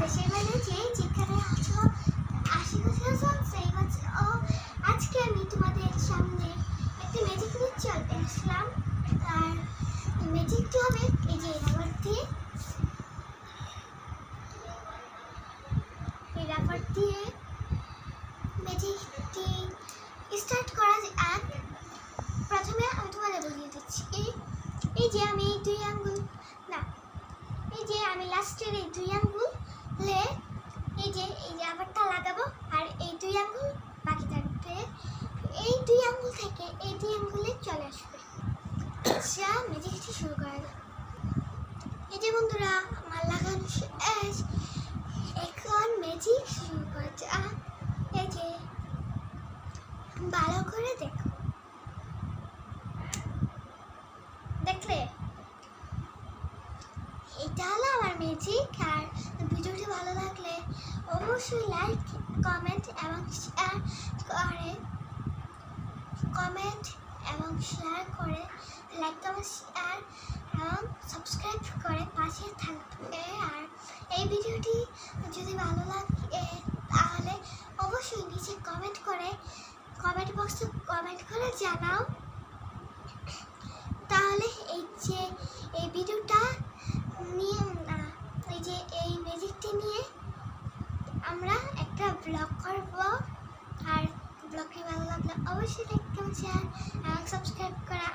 বাইরে যে যেখানে আছো আশেপাশে আছো সেই হচ্ছে, ও, আজকে আমি তোমাদের সামনে একটি ম্যাজিক নিয়ে চলে আসলাম। আর ম্যাজিকটি হবে এই যে রাবার এই রাবার দিয়ে ম্যাজিকটি স্টার্ট করা যাক প্রথমে আমি তোমাদের বুঝিয়ে দিচ্ছি, এই যে আমি এই দুই আঙ্গুল, না, এই যে আমি লাস্টের এই দুই আঙ্গুলে এই যে এই যে আবারটা লাগাবো, আর এই দুই আঙ্গুল, বাকি থাকবে, এই দুই আঙ্গুল থেকে এই দুই আঙ্গুলে চলে আসবে। আচ্ছা ম্যাজিকটি শুরু করা যাক। এই যে বন্ধুরা, আমার লাগানো শেষ। এখন ম্যাজিক শুরু করা যাক। এই যে, ভালো করে দেখো। এটা হলো আমার ম্যাজিক আর ভিডিওটি ভালো লাগলে অবশ্যই লাইক কমেন্ট এবং শেয়ার করে কমেন্ট এবং শেয়ার করে লাইক কমেন্ট শেয়ার এবং সাবস্ক্রাইব করে পাশে থাকবে। আর এই ভিডিওটি যদি ভালো লাগে, তাহলে অবশ্যই নিচে কমেন্ট করে কমেন্ট বক্সে কমেন্ট করে জানাও। তাহলে এই যে, এই ভিডিওটা নিয়ে না এই যে এই ম্যাজিকটি নিয়ে আমরা একটা ব্লগ করব আর ব্লগটি ভালো লাগলে অবশ্যই লাইক আর সাবস্ক্রাইব করা